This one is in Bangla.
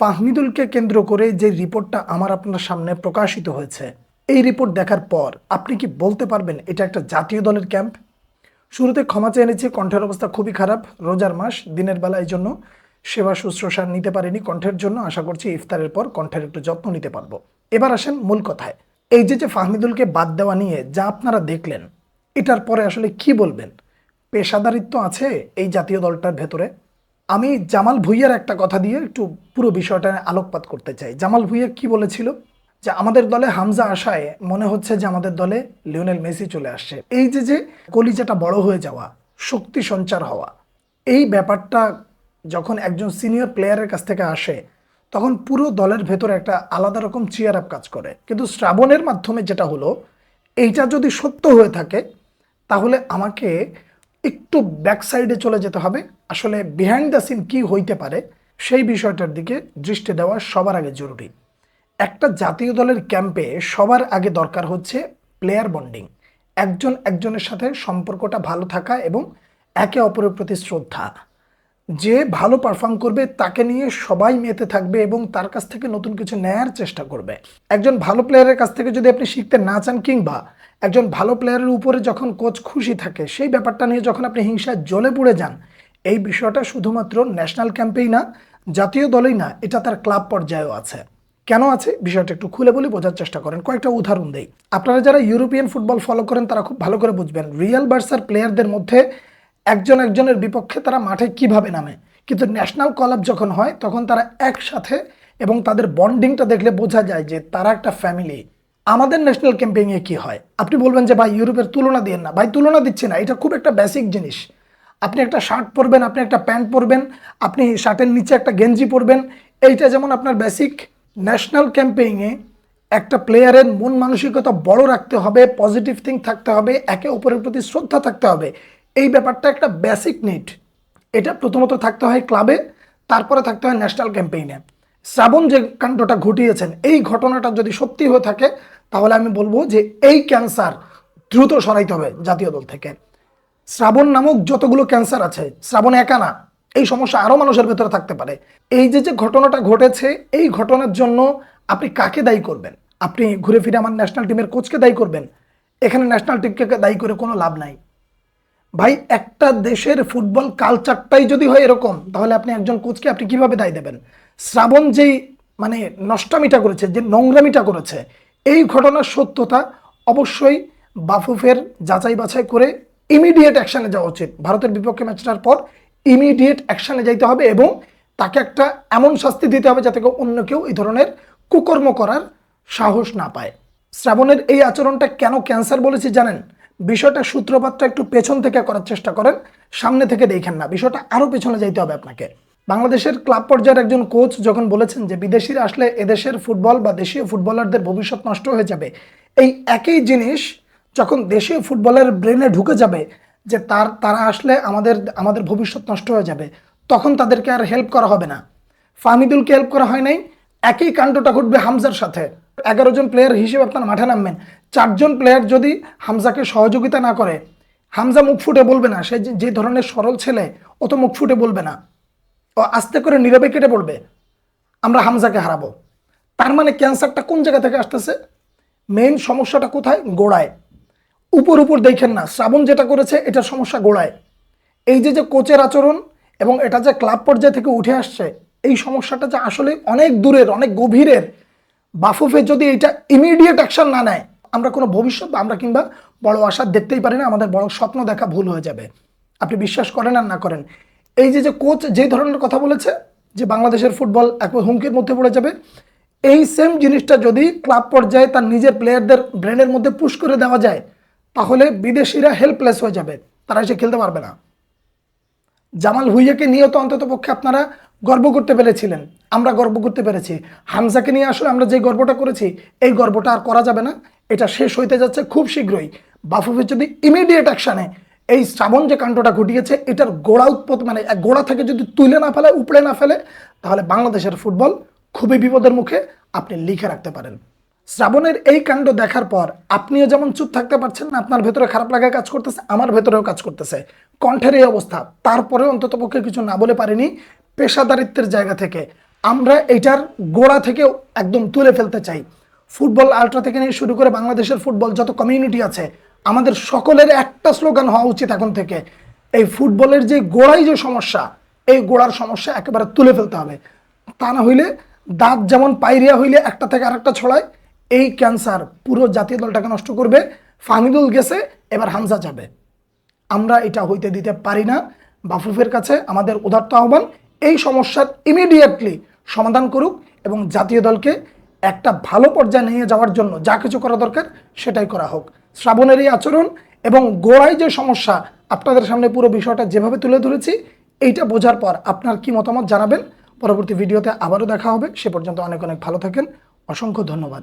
ফাহমিদুলকে কেন্দ্র করে যে রিপোর্টটা আমার আপনার সামনে প্রকাশিত হয়েছে, এই রিপোর্ট দেখার পর আপনি কি বলতে পারবেন এটা একটা জাতীয় দলের ক্যাম্প? শুরুতে ক্ষমা চেয়ে নিচ্ছি, কণ্ঠের অবস্থা খুবই খারাপ, রোজার মাস, দিনের বেলা এই জন্য সেবা শুশ্রূষা নিতে পারিনি কণ্ঠের জন্য, আশা করছি ইফতারের পর কণ্ঠের একটু যত্ন নিতে পারব। এবার আসেন মূল কথায়, এই যে যে ফাহমিদুলকে বাদ দেওয়া নিয়ে যা আপনারা দেখলেন, এটার পরে আসলে কি বলবেন? পেশাদারিত্ব আছে এই জাতীয় দলটার ভেতরে? আমি জামাল ভুইয়ার একটা কথা দিয়ে একটু পুরো বিষয়টা আলোকপাত করতে চাই। জামাল ভুইয়া কি বলেছিল? যে আমাদের দলে হামজা আসায় মনে হচ্ছে যে আমাদের দলে লিওনেল মেসি চলে আসছে। এই যে যে কলিজাটা বড় হয়ে যাওয়া, শক্তি সঞ্চার হওয়া, এই ব্যাপারটা যখন একজন সিনিয়র প্লেয়ারের কাছ থেকে আসে, তখন পুরো দলের ভেতরে একটা আলাদা রকম চিয়ার আপ কাজ করে। কিন্তু শ্রাবণের মাধ্যমে যেটা হলো, এইটা যদি সত্য হয়ে থাকে, তাহলে আমাকে একটু ব্যাক সাইডে চলে যেতে হবে। আসলে বিহাইন্ড দ্য সিন কী হইতে পারে, সেই বিষয়টার দিকে দৃষ্টি দেওয়া সবার আগে জরুরি। একটা জাতীয় দলের ক্যাম্পে সবার আগে দরকার হচ্ছে প্লেয়ার বন্ডিং একজন একজনের সাথে সম্পর্কটা ভালো থাকা এবং একে অপরের প্রতি শ্রদ্ধা। যে ভালো পারফর্ম করবে তাকে নিয়ে সবাই মেতে থাকবে এবং তার কাছ থেকে নতুন কিছু নেয়ার চেষ্টা করবে। একজন ভালো প্লেয়ারের কাছ থেকে যদি আপনি শিখতে না চান কিংবা একজন ভালো প্লেয়ারের উপরে যখন কোচ খুশি থাকে, সেই ব্যাপারটা নিয়ে যখন আপনি হিংসায় জ্বলে পড়ে যান, এই বিষয়টা শুধুমাত্র ন্যাশনাল ক্যাম্পেই না, জাতীয় দলেই না, এটা তার ক্লাব পর্যায়েও আছে। কেন আছে? বিষয়টা একটু খুলে বলে, বোঝার চেষ্টা করেন। কয়েকটা উদাহরণ দেই। আপনারা যারা ইউরোপিয়ান ফুটবল ফলো করেন, তারা খুব ভালো করে বুঝবেন। রিয়াল বার্সার প্লেয়ারদের মধ্যে একজন একজনের বিপক্ষে তারা মাঠে কীভাবে নামে? কিন্তু ন্যাশনাল কল আপ যখন হয়, তখন তারা একসাথে এবং তাদের বন্ডিংটা দেখলে বোঝা যায় যে তারা একটা ফ্যামিলি আমাদের ন্যাশনাল ক্যাম্পেইনে কি হয়? আপনি বলবেন যে, ভাই, ইউরোপের তুলনা দিয়েন না। ভাই, তুলনা দিচ্ছে না। এটা খুব একটা বেসিক জিনিস। আপনি একটা শার্ট পরবেন, আপনি একটা প্যান্ট পরবেন, আপনি শার্টের নিচে একটা গেঞ্জি পরবেন। এইটা যেমন আপনার বেসিক ন্যাশনাল ক্যাম্পেইনে একটা প্লেয়ারের মন মানসিকতা বড় রাখতে হবে পজিটিভ থিং থাকতে হবে, একে অপরের প্রতি শ্রদ্ধা থাকতে হবে। এই ব্যাপারটা একটা বেসিক নিড এটা প্রথমত থাকতে হয় ক্লাবে তারপরে থাকতে হয় ন্যাশনাল ক্যাম্পেইনে শ্রাবণ যে কাণ্ডটা ঘটিয়েছেন, এই ঘটনাটা যদি সত্যি হয়ে থাকে, তাহলে আমি বলব যে এই ক্যান্সার দ্রুত সরাইতে হবে জাতীয় দল থেকে। শ্রাবণ নামক যতগুলো ক্যান্সার আছে, শ্রাবণ একা না, এই সমস্যা আরও মানুষের ভেতরে থাকতে পারে। এই যে যে ঘটনাটা ঘটেছে, এই ঘটনার জন্য আপনি কাকে দায়ী করবেন? আপনি ঘুরে ফিরে আমার ন্যাশনাল টিমের কোচকে দায়ী করবেন? এখানে ন্যাশনাল টিমকে দায়ী করে কোনো লাভ নাই। ভাই, একটা দেশের ফুটবল কালচারটাই যদি হয় এরকম, তাহলে আপনি একজন কোচকে আপনি কীভাবে দায় দেবেন? শ্রাবণ যেই মানে নষ্টামিটা করেছে, যে নোংরামিটা করেছে, এই ঘটনার সত্যতা অবশ্যই বাফুফের যাচাই বাছাই করে ইমিডিয়েট অ্যাকশানে যাওয়া উচিত। ভারতের বিপক্ষে ম্যাচটার পর ইমিডিয়েট অ্যাকশানে যাইতে হবে এবং তাকে একটা এমন শাস্তি দিতে হবে যাতে অন্য কেউ এই ধরনের কুকর্ম করার সাহস না পায়। শ্রাবণের এই আচরণটা কেন ক্যান্সার বলেছি জানেন? বিষয়টা সূত্রপাতটা একটু পেছন থেকে করার চেষ্টা করেন, সামনে থেকে দেখেন না। বিষয়টা আরও পেছনে যাইতে হবে আপনাকে। বাংলাদেশের ক্লাব পর্যায়ের একজন কোচ যখন বলেছেন যে বিদেশিরা আসলে এদেশের ফুটবল বা দেশীয় ফুটবলারদের ভবিষ্যৎ নষ্ট হয়ে যাবে, এই একই জিনিস যখন দেশীয় ফুটবলের ব্রেনে ঢুকে যাবে যে তার, তারা আসলে আমাদের আমাদের ভবিষ্যৎ নষ্ট হয়ে যাবে, তখন তাদেরকে আর হেল্প করা হবে না। ফাহমিদুলকে হেল্প করা হয় নাই, একই কাণ্ডটা ঘটবে হামজার সাথে। এগারো জন প্লেয়ার হিসেবে আপনার মাঠে নামবেন। চারজন প্লেয়ার যদি হামজাকে সহযোগিতা না করে, হামজা মুখ ফুটে বলবে না, সে যে- ধরনের সরল ছেলে, ও তো মুখ ফুটে বলবে না। ও আস্তে করে নীরবে কেটে পড়বে আমরা হামজাকে হারাবো। তার মানে ক্যান্সারটা কোন জায়গা থেকে আসতেছে? মেইন সমস্যাটা কোথায়? গোড়ায়। উপর উপর দেখেন না, শ্রাবণ যেটা করেছে, এটার সমস্যা গোড়ায়। এই যে যে কোচের আচরণ এবং এটা যে ক্লাব পর্যায় থেকে উঠে আসছে, এই সমস্যাটা যে আসলে অনেক দূরের, অনেক গভীরের, বাফুফে যদি এটা ইমিডিয়েট অ্যাকশন না নেয় আমরা কোনো ভবিষ্যৎ বা আমরা কিংবা বড় আশা দেখতেই পারি না, আমাদের বড় স্বপ্ন দেখা ভুল হয়ে যাবে। আপনি বিশ্বাস করেন আর না করেন। এই যে যে কোচ যেই ধরনের কথা বলেছে যে বাংলাদেশের ফুটবল এক হুমকির মধ্যে পড়ে যাবে, এই সেম জিনিসটা যদি ক্লাব পর্যায়ে তার নিজের প্লেয়ারদের ব্রেনের মধ্যে পুশ করে দেওয়া যায়, তাহলে বিদেশিরা হেল্পলেস হয়ে যাবে। তারা এসে খেলতে পারবে না। জামাল ভুইয়াকে নিয়ে তো অন্তত পক্ষে আপনারা গর্ব করতে পেরেছিলেন। আমরা গর্ব করতে পেরেছি। হামজাকে নিয়ে আসলে আমরা যে গর্বটা করেছি, এই গর্বটা আর করা যাবে না। এটা শেষ হইতে যাচ্ছে খুব শীঘ্রই। বাফুফের যদি ইমিডিয়েট অ্যাকশানে এই শ্রাবণ যে কাণ্ডটা ঘটিয়েছে, এটার গোড়া উৎপত্তি মানে গোড়া থেকে যদি তুলে না ফেলে, উপড়ে না ফেলে, তাহলে বাংলাদেশের ফুটবল খুবই বিপদের মুখে আপনি লিখে রাখতে পারেন। শ্রাবণের এই কাণ্ড দেখার পর আপনিও যেমন চুপ থাকতে পারছেন না, আপনার ভেতরে খারাপ লাগা কাজ করতেছে, আমার ভেতরেও কাজ করতেছে। কণ্ঠের এই অবস্থা তারপরে অন্তত পক্ষে কিছু না বলে পারিনি। পেশাদারিত্বের জায়গা থেকে। আমরা এটার গোড়া থেকে একদম তুলে ফেলতে চাই। ফুটবল আলট্রা থেকে নিয়ে শুরু করে বাংলাদেশের ফুটবল যত কমিউনিটি আছে, আমাদের সকলের একটা স্লোগান হওয়া উচিত এখন থেকে। এই ফুটবলের যে গোড়াই যে সমস্যা, এই গোড়ার সমস্যা একেবারে তুলে ফেলতে হবে। তা না হইলে দাঁত যেমন পাইরিয়া হইলে একটা থেকে আরেকটা ছড়ায়, এই ক্যান্সার পুরো জাতীয় দলটাকে নষ্ট করবে ফাহমিদুল গেছে, এবার হামজা যাবে। আমরা এটা হইতে দিতে পারি না। বাফুফের কাছে আমাদের উদাত্ত আহ্বান এই সমস্যার ইমিডিয়েটলি সমাধান করুক এবং জাতীয় দলকে একটা ভালো পর্যায়ে নিয়ে যাওয়ার জন্য যা কিছু করা দরকার সেটাই করা হোক। শ্রাবণের এই আচরণ এবং গোড়ায় যে সমস্যা, আপনাদের সামনে পুরো বিষয়টা যেভাবে তুলে ধরেছি, এইটা বোঝার পর আপনার কি মতামত জানাবেন। পরবর্তী ভিডিওতে আবারও দেখা হবে। সে পর্যন্ত অনেক অনেক ভালো থাকেন। অসংখ্য ধন্যবাদ।